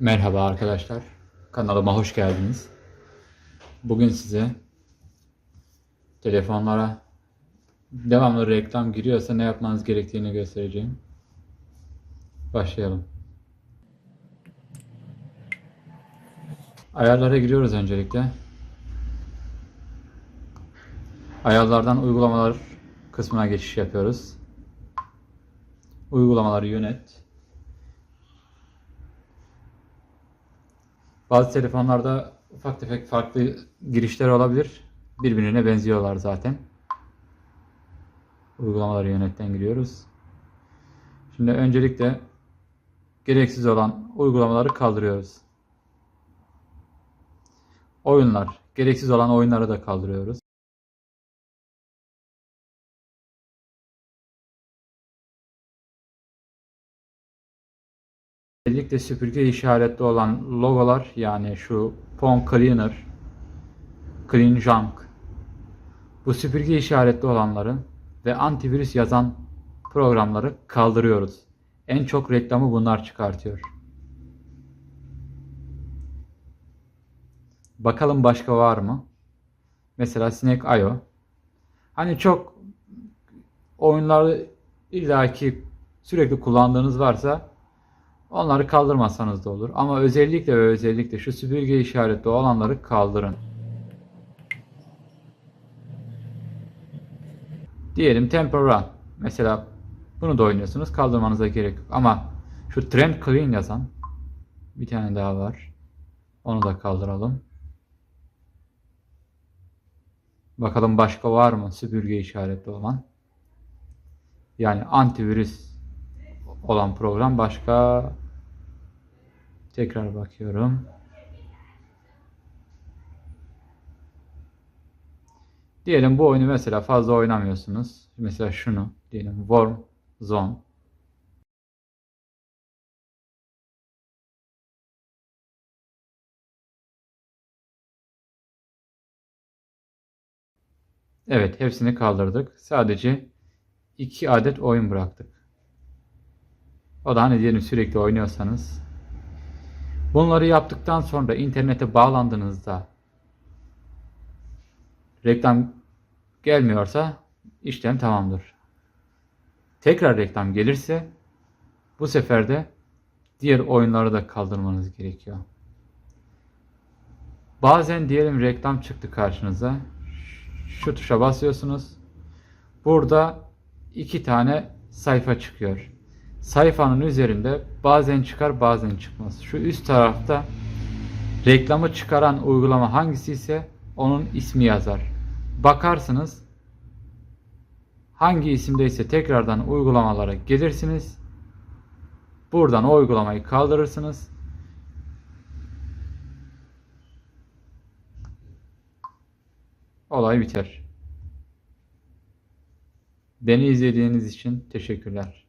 Merhaba arkadaşlar. Kanalıma hoş geldiniz. Bugün size telefonlara devamlı reklam giriyorsa ne yapmanız gerektiğini göstereceğim. Başlayalım. Ayarlara giriyoruz öncelikle. Ayarlardan uygulamalar kısmına geçiş yapıyoruz. Uygulamaları yönet. Bazı telefonlarda ufak tefek farklı girişler olabilir. Birbirine benziyorlar zaten. Uygulamaları yönetten giriyoruz. Şimdi öncelikle gereksiz olan uygulamaları kaldırıyoruz. Oyunlar. Gereksiz olan oyunları da kaldırıyoruz. Özellikle süpürge işaretli olan logolar yani şu Phone Cleaner, Clean Junk bu süpürge işaretli olanların ve antivirüs yazan programları kaldırıyoruz. En çok reklamı bunlar çıkartıyor. Bakalım başka var mı? Mesela Snake.io. Hani çok oyunları illaki sürekli kullandığınız varsa Onları kaldırmasanız da olur. Ama özellikle ve özellikle şu süpürge işaretli olanları kaldırın. Diyelim Temple Run. Mesela bunu da oynuyorsunuz. Kaldırmanıza gerek yok. Ama şu Trend Clean yazan bir tane daha var. Onu da kaldıralım. Bakalım başka var mı süpürge işaretli olan. Yani antivirüs olan program başka tekrar bakıyorum. Diyelim bu oyunu mesela fazla oynamıyorsunuz. Mesela şunu diyelim Warm Zone. Evet hepsini kaldırdık. Sadece iki adet oyun bıraktık. O da hani diyelim sürekli oynuyorsanız. Bunları yaptıktan sonra internete bağlandığınızda reklam gelmiyorsa işlem tamamdır. Tekrar reklam gelirse bu sefer de diğer oyunları da kaldırmanız gerekiyor. Bazen diyelim reklam çıktı karşınıza. Şu tuşa basıyorsunuz. Burada iki tane sayfa çıkıyor sayfanın üzerinde bazen çıkar bazen çıkmaz. Şu üst tarafta reklamı çıkaran uygulama hangisi ise onun ismi yazar. Bakarsınız hangi isimdeyse tekrardan uygulamalara gelirsiniz. Buradan o uygulamayı kaldırırsınız. Olay biter. Beni izlediğiniz için teşekkürler.